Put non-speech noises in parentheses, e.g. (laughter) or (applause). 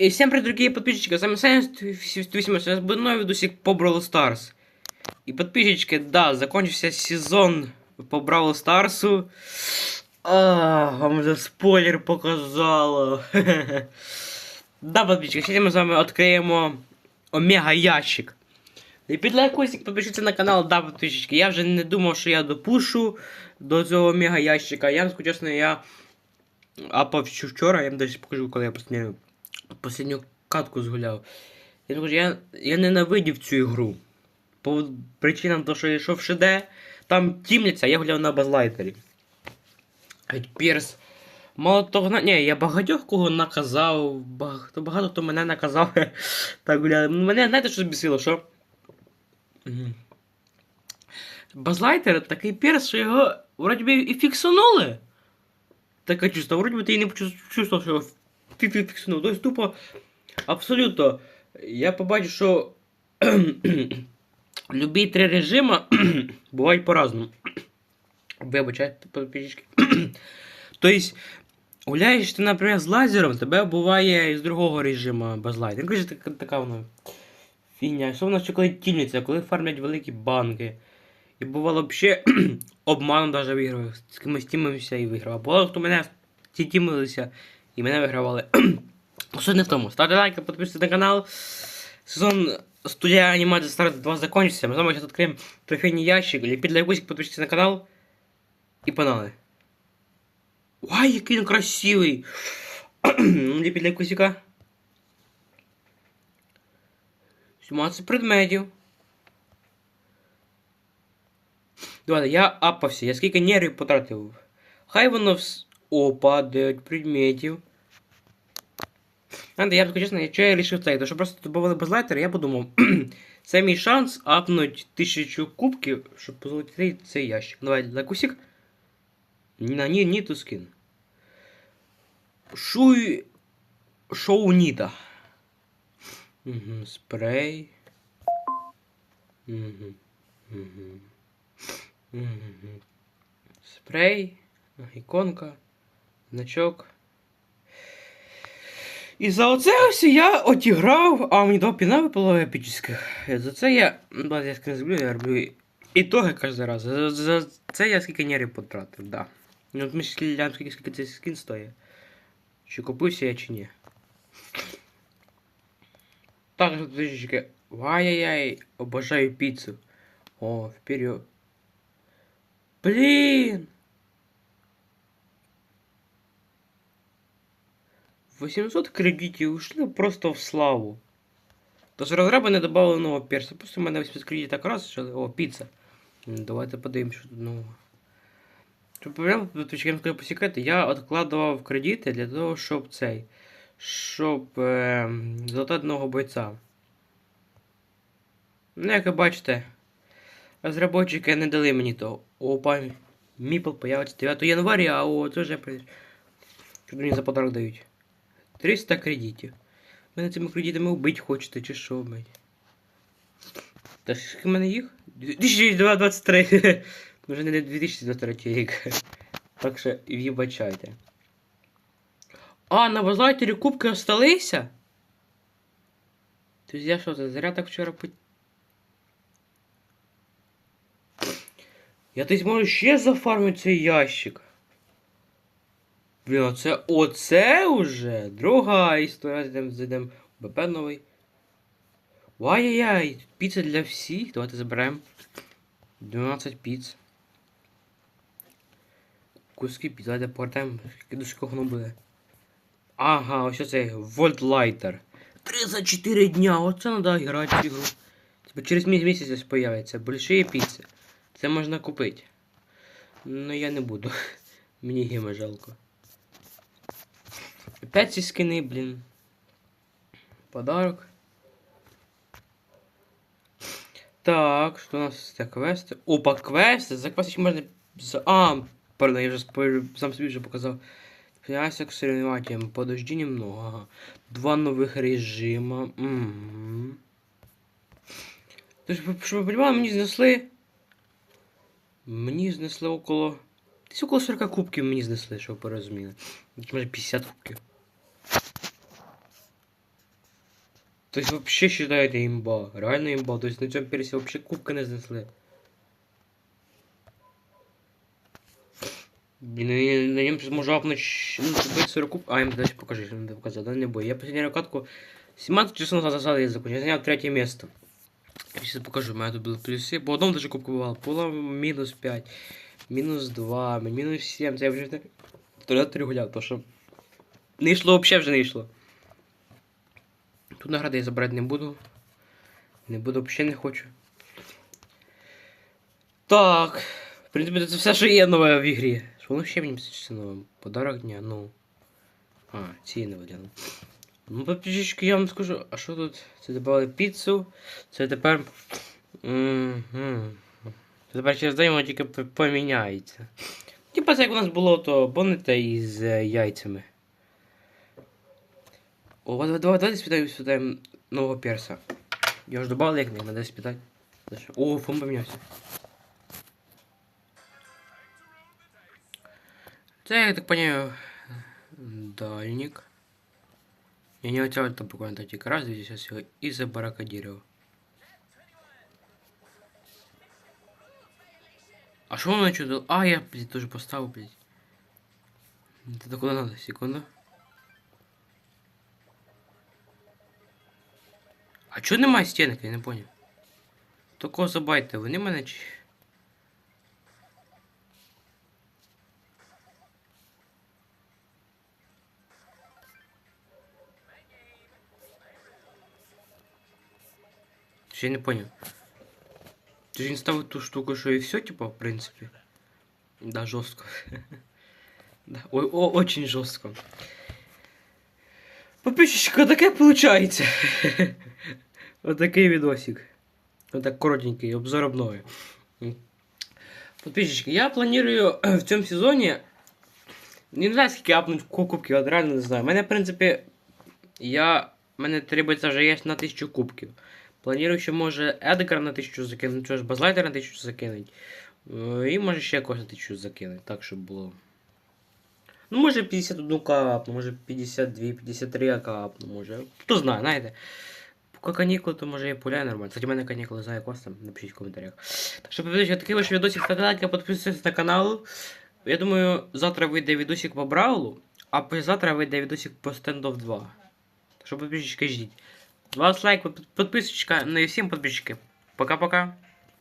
И всем привет, дорогие подписчики, с вами Сайенс 280, у нас новый видосик по Brawl Stars. И подписчики, да, закончился сезон по Brawl Старсу. А, вам уже спойлер показало. (laughs) Да, подписчики, сьогодні ми з вами відкриємо омега ящик. І під лайкосик підпишіться на канал, да, подписчики. Я вже не думав, що я допушу до цього омега ящика. Я, чесно, я апав ще вчора, я вам даже покажу, коли я останню, останню катку згуляв. Я кажу, я, я ненавидів цю ігру. По причинам того, що я йшов в ШД, там тімляться, я гуляв на базлайтері. Пірс. Мало того, ні, я багатьох кого наказав, багато, багато хто мене наказав. (laughs) так гуляли. Мене знаєте, що збісило, що? Базлайтер такий пірс, що його вроді би і фіксанули. Таке чувство, вроді би ти і не почувствував, що його фі- фіксанув. Тобто тупо абсолютно. Я побачив, що (clears throat) любі три режима (clears throat) бувають по-разному. Вибачайте, подписчики. (clears throat) Тобто, гуляєш ти, наприклад, з лазером, тебе буває із другого режиму без лазера. Короче, така, така вона фігня. Що коли тільниця, коли фармлять великі банки. І бувало взагалі обманом даже виграв. З кимось тімився і виграв. А бувало, хто мене ті тімилися і мене вигравали. (clears throat) Суть не в тому. Ставте лайки, підписуйтесь на канал. Сезон студія анімації Старт 2 закончиться. Ми з вами зараз відкриємо трофейний ящик. Ліпіть лайкусик, підпишіться на канал. І погнали. Ой, який він красивий! Ліпіть лайкусика. 17 предметів. Давайте, я апався, я скільки нервів потратив. Хай воно вс... О, падають предметів. Знаєте, я чесно, якщо я вирішив цей, то що просто добавили базлайтер, я подумав, це мій шанс апнуть тисячу кубків, щоб позолотити цей ящик. Давай, лакусик. На ні, ні, то скин. Шуй... Шоу Ніта. Угу, спрей. Угу. Угу. Угу. Спрей. Іконка. Значок. І за оце ось я отіграв, а мені два піна випало епічних. За це я. Я скрізь зроблю, я роблю ітоги кожен раз. За, за це я скільки нервів потратив, да. Ну, от ми ще скільки, скільки цей скін стоїть. Чи купився я, чи ні. Так, подождите. Ай-яй-яй, обожаю пиццу. О, вперед. Блин! 800 кредитів ушли просто в славу. Тож розраби не додали нового перса. Просто в мене 800 кредитів так раз, що... О, піца. Давайте подивимось, що тут нового. Щоб прямо я скажу по я откладував кредити для того, щоб цей. Щоб е, золота одного бойця. Ну, як ви бачите, розробники не дали мені то. Опа, Міпл появиться 9 января, а о, це вже при- мені за подарок дають. 300 кредитів. Мене цими кредитами вбити хочете, чи що, блядь? Та ж в мене їх? 2023. Вже (laughs) не 2023 рік. (laughs) Так що вибачайте. А, на базлайтері кубки осталися? Тобто я що, зря так вчора по... Я десь можу ще зафармити цей ящик. Блін, оце, оце уже друга історія. Зайдемо, зайдемо БП новий. Ай-яй-яй, піца для всіх. Давайте заберемо. 12 піц. Куски піц, давайте повертаємо. Скільки воно буде. Ага, ось цей Вольтлайтер. 34 дня, оце треба грати в ігру. Типа через місяць ось появиться. Большие піци. Це можна купити. Ну я не буду. (laughs) Мені гіма жалко. Опять ці скини, блін. Подарок. Так, что у нас це квести? Опа, квести. За квести можна. А, пардон, я вже сам собі вже показав. Князь к соревнованиям. Подожди немного. Два нових режима. Угу. Тож, щоб ви розуміли, мені знесли. Мені знесли около. Десь около 40 кубків мені знесли, щоб ви порозуміли. Може 50 кубків. То есть вообще считаете имба. Реально имба. То есть на цьому персі вообще кубка не знесли. Блін, ну, я на ньому зможу апнути щ- ну, зробити 40 куб. А, я дальше покажу, що не показав, да, не бой. Я последнюю катку 17 часов назад засадил язык, я занял третье место. Я сейчас покажу, у меня тут были плюсы. По одному даже кубку бывало. Было минус 5, минус 2, минус 7. Це я вже не- туди три гуляв, то що не йшло, взагалі вже не йшло. Тут награди я забрати не буду. Не буду, взагалі не хочу. Так. В принципі, це все, що є нове в ігрі. Що воно ще мені нове? Подарок дня, ну. А, ці не виділи. Ну, подписчики, я вам скажу, а що тут? Це додали піцу. Це тепер. Мгм. Це тепер через день воно тільки поміняється. Типа це як у нас було, то помните із е, яйцями. О, давай, давай, давай спитаємо, спитаємо нового перса. Я ж добавил як не, надо спитати. О, фон помінявся. Це, я так понимаю, дальник. Я не хотел это буквально так раз, сейчас его и забаррикадировал. А что он что дал? А, я, блядь, тоже поставил, блядь. Это куда надо? Секунду. А чого немає стінок, я не понял. Такого забайте, вони мене чи. Я не понял. Ти ж він ставив ту штуку, що і все, типа, в принципі. Да, жорстко. (laughs) да, ой, о, очень жорстко. Подписчика, таке получается. (laughs) Вот такий відосик. Вот так коротенький, обзор обнови. Подписчики, я планирую (clears throat) в цьому сезоні. Не знаю, скільки апнуть кубків, от реально не знаю. У мене, в принципі, я. Мене требується вже є на 1000 кубків. Планую, що може Едгар на 1000 закинуть, що ж Базлайтер на 1000 закинуть. Е, І може ще якось на 1000 закинуть, так щоб було. Ну, може 51 капну, може 52, 53 капну, може. Хто знає, знаєте. Поки канікули, то може я пуляю нормально. Кстати, у мене канікули за вас там, напишіть в коментарях. Так що, подивіться, такий ваш відосик, ставте лайк, підписуйтесь на канал. Я думаю, завтра вийде відосик по Браулу, а завтра вийде відосик по Standoff 2. Так що, подписчики, ждіть. 20 лайк, підписочка, ну і всім подписчики. Пока-пока.